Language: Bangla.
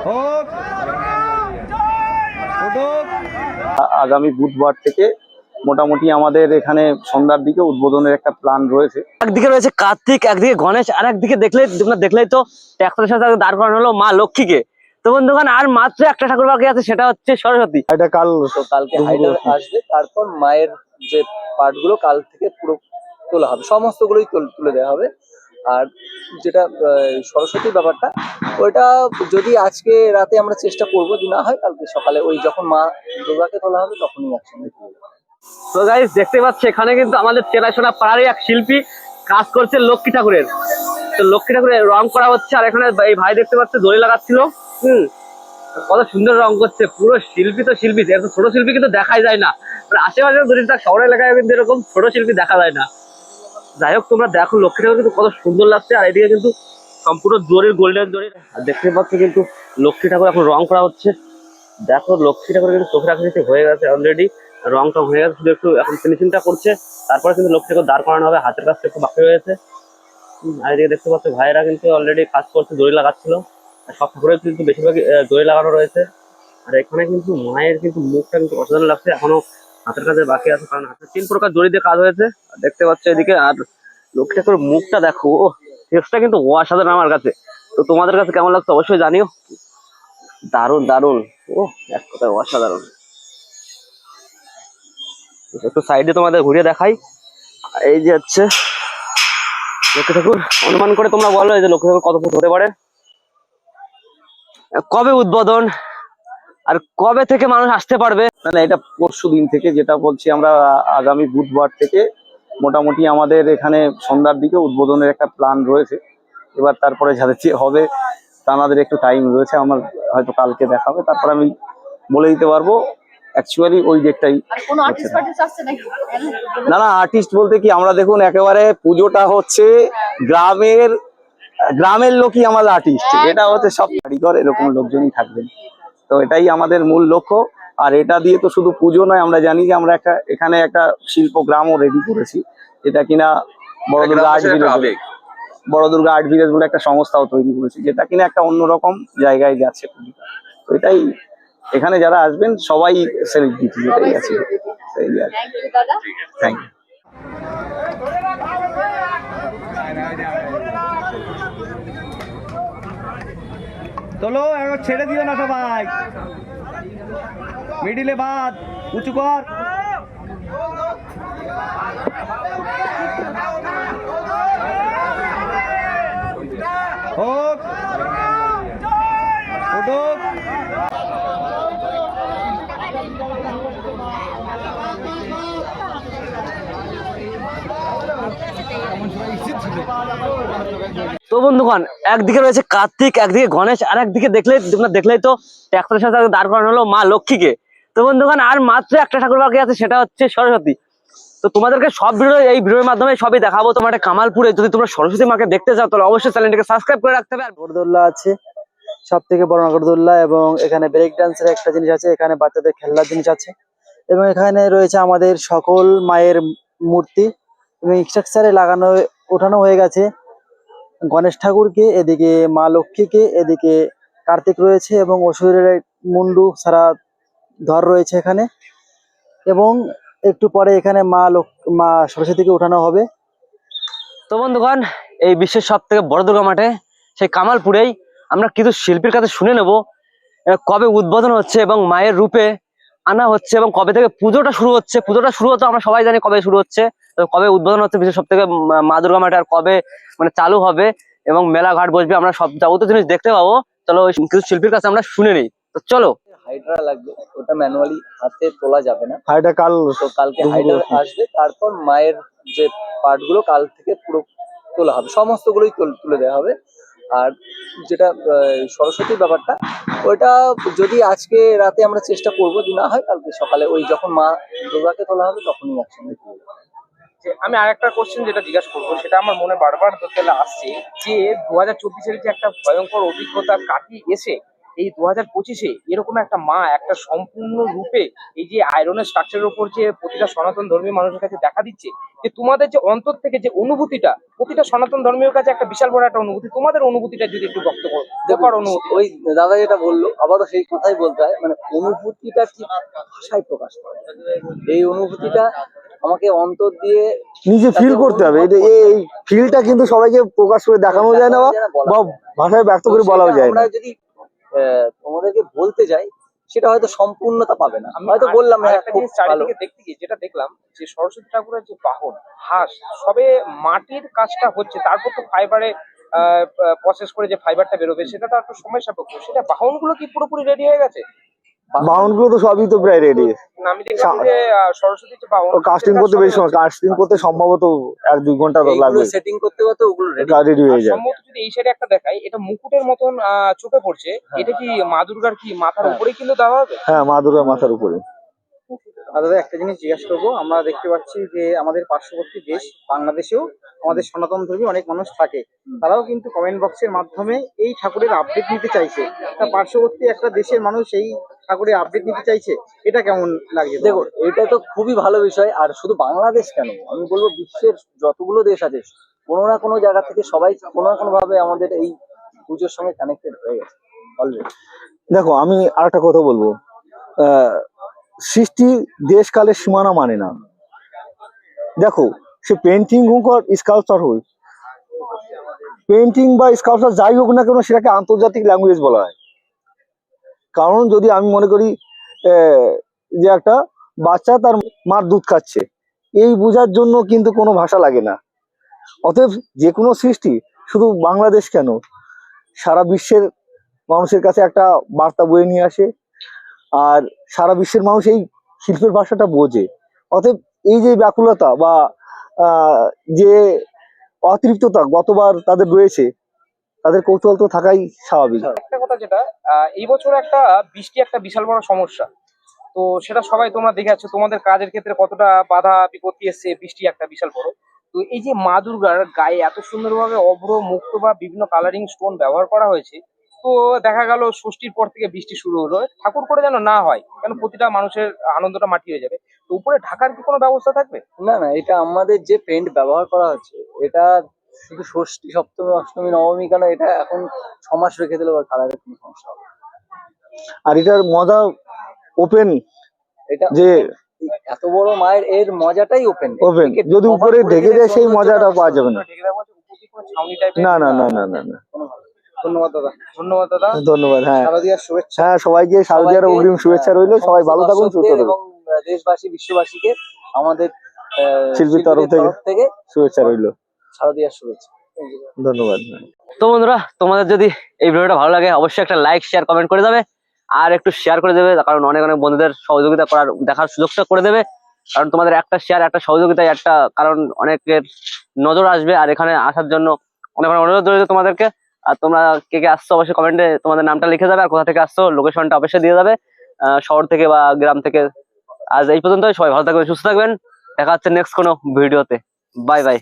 হোক আগামী বুধবার থেকে মোটামুটি আমাদের এখানে সন্ধ্যার দিকে উদ্বোধনের একটা প্ল্যান রয়েছে। একদিকে রয়েছে কার্তিক একদিকে গণেশ আর একদিকে দেখলে তোমরা দেখলেই তো ট্র্যাক্টরের সাথে দাঁড় করানো হলো মা লক্ষ্মীকে। তো বন্ধুগণ আর মাত্র একটা ঠাকুর বাকি আছে সেটা হচ্ছে সরস্বতী। এটা কাল তো কালকে আসবে তারপর মায়ের যে পার্টগুলো কাল থেকে পুরো তোলা হবে। সমস্ত গুলোই তোল- তুলে দেওয়া হবে। আর যেটা সরস্বতীর ব্যাপারটা, ওইটা যদি আজকে রাতে আমরা চেষ্টা করব, যদি না হয়, কালকে সকালে ওই যখন মা দুর্গাকে তোলা হবে, তখনই একসঙ্গে তো গাইস দেখতে পাচ্ছি এখানে কিন্তু আমাদের চেনাশোনা পাড়ারই এক শিল্পী কাজ করছে লক্ষ্মী ঠাকুরের। তো লক্ষ্মী ঠাকুরের রং করা হচ্ছে, আর এখানে এই ভাই দেখতে পাচ্ছে, দড়ি লাগাচ্ছিল। হুম, কত সুন্দর রং করছে, পুরো শিল্পী তো শিল্পী, এত ছোট শিল্পী কিন্তু দেখাই যায় না। মানে আশেপাশে তার শহর এলাকায় কিন্তু এরকম ছোট শিল্পী দেখা যায় না। যাই হোক, তোমরা দেখো লক্ষ্মী ঠাকুর কিন্তু কত সুন্দর লাগছে, আর এদিকে কিন্তু সম্পূর্ণ জরির গোল্ডেন জরির, আর দেখতে পাচ্ছ কিন্তু লক্ষ্মী ঠাকুর এখন রং করা হচ্ছে। দেখো, লক্ষ্মী ঠাকুর কিন্তু চোখের আকৃতি হয়ে গেছে অলরেডি রংটা হয়ে গেছে, শুধু একটু এখন ফিনিশিংটা করছে, তারপরে কিন্তু লক্ষ্মী ঠাকুর দাঁড় করানো হবে, হাতের কাজটা একটু বাকি রয়েছে। আর এদিকে দেখতে পাচ্ছ, ভাইয়েরা কিন্তু অলরেডি কাজ করছে, দড়ি লাগাচ্ছিল, আর সব ঠাকুরের কিন্তু বেশিরভাগই দড়ি লাগানো রয়েছে। আর এখানে কিন্তু মায়ের কিন্তু মুখটা কিন্তু অসাধারণ লাগছে, এখনও হাতের কাজে বাকি আছে, কারণ হাতে তিন প্রকার দড়ি দিয়ে কাজ হয়েছে। দেখতে পাচ্ছ এদিকে, আর লক্ষ্মী ঠাকুরের মুখটা দেখো, ও ফেসটা কিন্তু অসাধারণ আমার কাছে। তো তোমাদের কাছে কেমন লাগছে অবশ্যই জানিও। দারুণ দারুণ। ও, এক কথায় অসাধারণ। একটু সাইডে তোমাদের ঘুরিয়ে দেখাই। এই যে হচ্ছে লক্ষ্মী ঠাকুর। অনুমান করে তোমরা বলো এই যে লক্ষ্মী ঠাকুর কত ফুট হতে পারে। কবে উদ্বোধন, আর কবে থেকে মানুষ আসতে পারবে। মানে এটা পরশু দিন থেকে যেটা বলছি আমরা আগামী বুধবার থেকে মোটামুটি আমাদের এখানে সন্ধ্যার দিকে উদ্বোধনের একটা প্ল্যান রয়েছে। এবার তারপরে যাদের যে হবে তাদের একটু টাইম রয়েছে আমার হয়তো কালকে দেখাবে। তারপর আমি বলে দিতে পারব অ্যাকচুয়ালি ওই ডেটটাই না। না না আর্টিস্ট বলতে কি আমরা দেখুন একেবারে পুজোটা হচ্ছে গ্রামের গ্রামের লোকই আমাদের আর্টিস্ট এটা হচ্ছে সব কারিগর এরকম লোকজনই থাকবেন। তো এটাই আমাদের মূল লক্ষ্য। আর এটা দিয়ে তো শুধু পুজো নয় আমরা জানি যে আমরা একটা এখানে একটা শিল্প গ্রামও রেডি করেছি। যেটা কিনা বড় দুর্গা আর্ট ভিলেজ বড় দুর্গা আর্ট ভিলেজ বলে একটা সংস্থাও তৈরি করেছি যেটা কিনা একটা অন্যরকম জায়গায় যাচ্ছে। তো এটাই এখানে যারা আসবেন সবাই সেলিব্রিটি যেটাই আছে। থ্যাংক ইউ দাদা। থ্যাংক ইউ তোলো একবার ছেড়ে দিও না সবাই। মিডিলে বাদ, উঁচু কর। তো বন্ধুগণ, একদিকে রয়েছে কার্তিক, একদিকে গণেশ আর একদিকে দেখলে দেখলেই তো ট্র্যাক্টরের সাথে দাঁড় করানো হলো মা লক্ষ্মীকে। তো বন্ধুগণ আর মাত্র একটা ঠাকুর বাকি আছে, সেটা হচ্ছে সরস্বতী। তো তোমাদেরকে সব ভিডিও, এই ভিডিওর মাধ্যমে সবই দেখাবো। তোমার কামালপুরে যদি তোমরা সরস্বতী মাকে দেখতে চাও, তাহলে অবশ্যই চ্যানেলটিকে সাবস্ক্রাইব করে রাখতে হবে। আর আছে সব থেকে বড় নাগরদোল্লা এবং এখানে ব্রেক ডান্সের একটা জিনিস আছে, এখানে বাচ্চাদের খেলনার জিনিস আছে, এবং এখানে রয়েছে আমাদের সকল মায়ের মূর্তি। এবং স্ট্রাকচারে লাগানো, ওঠানো হয়ে গেছে গণেশ ঠাকুরকে, এদিকে মা লক্ষ্মীকে, এদিকে কার্তিক রয়েছে, এবং অসুরের মুন্ডু সারা ধর রয়েছে এখানে। এবং একটু পরে এখানে মা লোক, মা সরস্বতীকে ওঠানো হবে। তো বন্ধুগণ, এই বিশ্বের সব থেকে বড় দুর্গা মাঠে, সেই কামালপুরেই আমরা কিছু শিল্পীর কাছে শুনে নেব কবে উদ্বোধন হচ্ছে এবং মায়ের রূপে আনা হচ্ছে এবং কবে থেকে পুজোটা শুরু হচ্ছে। পুজোটা শুরু হতো আমরা সবাই জানি কবে শুরু হচ্ছে কবে উদ্বোধন হচ্ছে বিশ্বের সব থেকে মা দুর্গা মাঠে আর কবে মানে চালু হবে এবং মেলা ঘাট বসবে, আমরা সব যাবতীয় জিনিস দেখতে পাবো। চলো কিছু শিল্পীর কাছে আমরা শুনে নিই। তো চলো। হাইড্রা লাগবে ওটা ম্যানুয়ালি হাতে তোলা যাবে না। আর এটা কাল তো কালকে হাইড্রা আসবে তারপর মায়ের যে পার্টগুলো কাল থেকে পুরো তোলা হবে। সমস্ত গুলোই তোল- তুলে দেওয়া হবে। আর যেটা আহ, সরস্বতীর ব্যাপারটা ওইটা যদি আজকে রাতে আমরা চেষ্টা করব যদি না হয় কালকে সকালে ওই যখন মা দুর্গাকে তোলা হবে তখনই একসঙ্গে আমি আরেকটা কোশ্চেন যেটা জিজ্ঞাসা করব সেটা আমার মনে বারবার ধরতে আসছে যে দু হাজার চব্বিশের যে একটা ভয়ঙ্কর অভিজ্ঞতা কাটিয়ে এসে এই দু হাজার পঁচিশে এরকম একটা মা একটা সম্পূর্ণ রূপে এই যে আয়রনের স্ট্রাকচারের উপর যে প্রতিটা সনাতন ধর্মীয় মানুষের কাছে দেখা দিচ্ছে যে তোমাদের যে অন্তর থেকে যে অনুভূতিটা প্রতিটা সনাতন ধর্মীয় কাছে একটা বিশাল বড় একটা অনুভূতি তোমাদের অনুভূতিটা যদি একটু ব্যক্ত করো দেখো অনুভূতি। ওই দাদা যেটা বলল আবারও সেই কথাই বলতে হয় মানে অনুভূতিটা ঠিক ভাষায় প্রকাশ করে। এই অনুভূতিটা আমাকে অন্তর দিয়ে নিজে ফিল করতে হবে। এটা এই- এই ফিলটা কিন্তু সবাইকে প্রকাশ করে দেখানো যায় না বা ভাষায় ব্যক্ত করে বলাও যায় না। আমরা যদি তোমাদেরকে বলতে যাই সেটা হয়তো সম্পূর্ণতা পাবে না। হয়তো বললাম হ্যাঁ দেখতে গিয়ে যেটা দেখলাম যে সরস্বতী ঠাকুরের যে বাহন হাঁস সবে মাটির কাজটা হচ্ছে তারপর তো ফাইবারে প্রসেস করে যে ফাইবারটা বেরোবে সেটা তো একটু সময় সাপেক্ষ। সেটা বাহনগুলো কি পুরোপুরি রেডি হয়ে গেছে? বাউন্ডগুলো তো সবই তো প্রায় রেডি কাস্টিং করতে বেশি সময় কাস্টিং করতে সম্ভবত এক দুই ঘণ্টা তো লাগবে। সেটিং করতে করতে ওগুলো রেডি হয়ে যায়। সম্ভবত যদি এই সাইডে একটা দেখাই এটা মুকুটের মতন আহ, চোখে পড়ছে। হ্যাঁ। এটা কি মা দুর্গার কি মাথার হ্যাঁ। উপরে কিন্তু দেওয়া হবে? হ্যাঁ মা দুর্গার মাথার উপরে। দাদা একটা জিনিস জিজ্ঞাসা করব। আমরা দেখতে পাচ্ছি যে আমাদের পার্শ্ববর্তী দেশ বাংলাদেশেও আমাদের সনাতন ধর্মী অনেক মানুষ থাকে। তারাও কিন্তু কমেন্ট বক্সের মাধ্যমে এই ঠাকুরের আপডেট নিতে চাইছে। তা পার্শ্ববর্তী একটা দেশের মানুষ এই ঠাকুরের আপডেট নিতে চাইছে এটা কেমন লাগছে দেখো এটা তো খুবই ভালো বিষয়। আর শুধু বাংলাদেশ কেন? আমি বলব বিশ্বের যতগুলো দেশ আছে কোনো না কোনো জায়গা থেকে সবাই কোনো না কোনো ভাবে আমাদের এই পুজোর সঙ্গে কানেক্টেড হয়ে গেছে অলরেডি দেখো আমি আরেকটা কথা বলব। আহ, সৃষ্টি দেশকালের সীমানা মানে না। দেখো, সে পেন্টিং হোক আর স্কাল্পচার হোক পেন্টিং বা স্কাল্পচার যাই হোক না কেন সেটাকে আন্তর্জাতিক ল্যাঙ্গুয়েজ বলা হয়। কারণ যদি আমি মনে করি যে একটা বাচ্চা তার মার দুধ খাচ্ছে, এই বোঝার জন্য কিন্তু কোনো ভাষা লাগে না। অতএব যে কোনো সৃষ্টি, শুধু বাংলাদেশ কেন, সারা বিশ্বের মানুষের কাছে একটা বার্তা বয়ে নিয়ে আসে আর সারা বিশ্বের মানুষ এই শিল্পের ভাষাটা বোঝে। অতএব এই যে ব্যাকুলতা বা যে অতৃপ্ততা গতবার তাদের রয়েছে, তাদের কৌতূহল তো থাকাই স্বাভাবিক। একটা কথা যেটা এই বছর একটা বৃষ্টি একটা বিশাল বড় সমস্যা। তো সেটা সবাই তোমরা দেখে আছো, তোমাদের কাজের ক্ষেত্রে কতটা বাধা, বিপত্তি এসছে বৃষ্টি একটা বিশাল বড়। তো এই যে মা দুর্গার গায়ে এত সুন্দরভাবে অভ্র, মুক্ত বা বিভিন্ন কালারিং স্টোন ব্যবহার করা হয়েছে তো দেখা গেল ষষ্ঠীর পর থেকে বৃষ্টি শুরু হলো। ঠাকুর করে যেন না হয় কেন প্রতিটা মানুষের আনন্দটা মাটি হয়ে যাবে? তো উপরে ঢাকার কি কোনো ব্যবস্থা থাকবে? না না এটা আমাদের যে পেন্ট ব্যবহার করা হচ্ছে এটা শুধু ষষ্ঠী সপ্তমী অষ্টমী নবমী কেন এটা এখন ছ মাস রেখে দিলে কালারের কোনো সমস্যা হবে আর এটার মজা ওপেন এটা যে এত বড় মায়ের এর মজাটাই ওপেন ওপেন যদি উপরে ঢেকে দেয় সেই মজাটা পাওয়া যাবে না। ঢেকে দেওয়া হচ্ছে, উপর দিয়ে কোনো ছাউনি টাইপের না না না না না না। ধন্যবাদ দাদা। ধন্যবাদ দাদা। ধন্যবাদ হ্যাঁ। শারদীয়ার শুভেচ্ছা। হ্যাঁ সবাইকে শারদীয়ার অগ্রিম শুভেচ্ছা রইল। সবাই ভালো থাকুন সুস্থ থাকুন। এবং দেশবাসী বিশ্ববাসীকে আমাদের শিল্পীর তরফ থেকে। শুভেচ্ছা রইল। শারদীয়ার শুভেচ্ছা। ধন্যবাদ তো বন্ধুরা তোমাদের যদি এই ভিডিওটা ভালো লাগে অবশ্যই একটা লাইক শেয়ার কমেন্ট করে দেবে। আর একটু শেয়ার করে দেবে কারণ অনেক অনেক বন্ধুদের সহযোগিতা করার দেখার সুযোগটা করে দেবে। কারণ তোমাদের একটা শেয়ার একটা সহযোগিতায় একটা কারণ অনেকের নজর আসবে। আর এখানে আসার জন্য অনেক অনেক অনুরোধ রয়েছে তোমাদেরকে। আর তোমরা কে কে আসছো অবশ্যই কমেন্টে তোমাদের নামটা লিখে যাবে আর কোথা থেকে আসছো লোকেশনটা অবশ্যই দিয়ে যাবে। শহর থেকে বা গ্রাম থেকে। আজ এই পর্যন্ত সবাই ভালো থাকবেন, সুস্থ থাকবেন। দেখা হচ্ছে নেক্সট কোনো ভিডিওতে বাই বাই